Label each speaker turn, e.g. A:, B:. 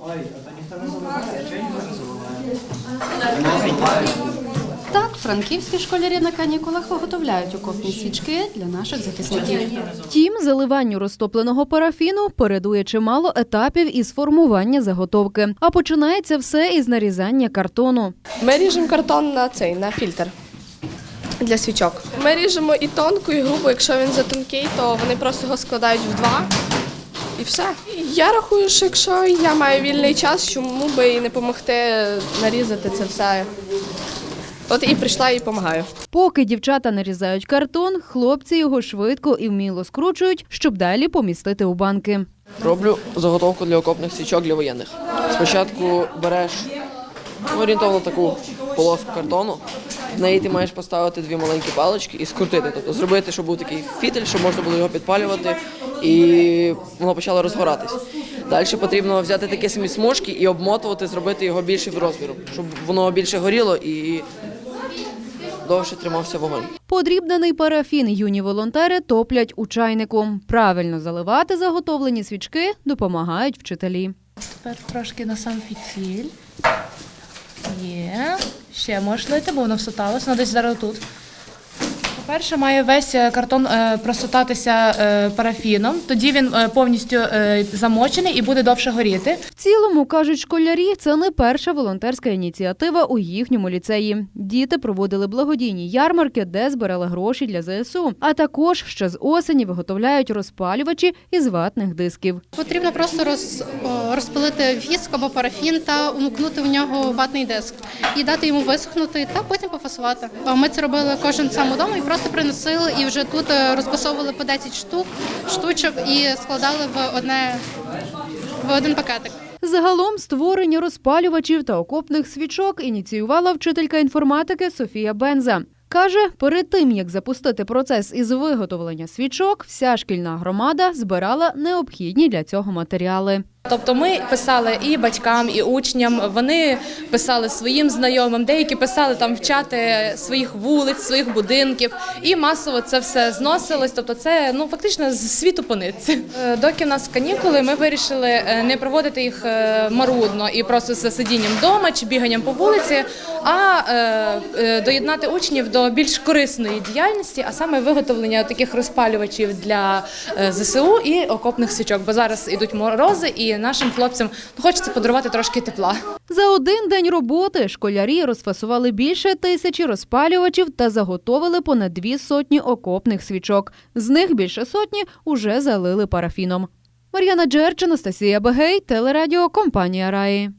A: Ой, а то ніхто не заливає, чого ніхто не заливає?
B: Так, франківські школярі на канікулах виготовляють окопні свічки для наших захисників. Втім, заливанню розтопленого парафіну передує чимало етапів із формування заготовки. А починається все із нарізання картону.
C: Ми ріжемо картон на цей, на фільтр для свічок. Ми ріжемо і тонко, і грубо. Якщо він затонкий, то вони просто його складають в два. І все. Я рахую, що якщо я маю вільний час, чому би і не допомогти нарізати це все. От і прийшла і допомагаю.
B: Поки дівчата нарізають картон, хлопці його швидко і вміло скручують, щоб далі помістити у банки.
D: Роблю заготовку для окопних свічок для воєнних. Спочатку береш ну, орієнтовно таку полоску картону, в неї ти маєш поставити дві маленькі палички і скрутити. Тобто зробити, щоб був такий фітель, щоб можна було його підпалювати, і воно почало розгоратись. Далі потрібно взяти такі самі смужки і обмотувати, зробити його більшим розміром, щоб воно більше горіло і довше тримався вогонь.
B: Подрібнений парафін юні волонтери топлять у чайнику. Правильно заливати заготовлені свічки допомагають вчителі.
E: Тепер трошки на сам фітіль. Є. Ще можеш лити, бо воно всоталося, воно десь зараз тут. По-перше, має весь е, картон е, просотатися е, парафіном, тоді він повністю замочений і буде довше горіти.
B: В цілому кажуть школярі, це не перша волонтерська ініціатива у їхньому ліцеї. Діти проводили благодійні ярмарки, де збирали гроші для ЗСУ. А також ще з осені виготовляють розпалювачі із ватних дисків.
F: Потрібно просто роз, розпилити віск або парафін та умукнути в нього ватний диск і дати йому висохнути та потім пофасувати. А Ми це робили кожен сам удома і просто приносили і вже тут е, розпасовували по 10 штук, штучок і складали в одне в один пакетик.
B: Загалом створення розпалювачів та окопних свічок ініціювала вчителька інформатики Софія Бенза. Каже, перед тим як запустити процес із виготовлення свічок, вся шкільна громада збирала необхідні для цього матеріали.
E: Тобто ми писали і батькам, і учням. Вони писали своїм знайомим, деякі писали там в чати своїх вулиць, своїх будинків, і масово це все зносилось. Тобто, це ну фактично з світу по нитці. Е, Доки в нас канікули, ми вирішили е, не проводити їх е, марудно і просто з сидінням вдома чи біганням по вулиці, а доєднати учнів до більш корисної діяльності, а саме виготовлення таких розпалювачів для ЗСУ і окопних свічок. Бо зараз ідуть морози, і нашим хлопцям хочеться подарувати трошки тепла.
B: За один день роботи школярі розфасували більше тисячі розпалювачів та заготовили понад дві сотні окопних свічок. З них більше сотні уже залили парафіном. Мар'яна Джерч, Анастасія Бегей, телерадіо компанія Раї.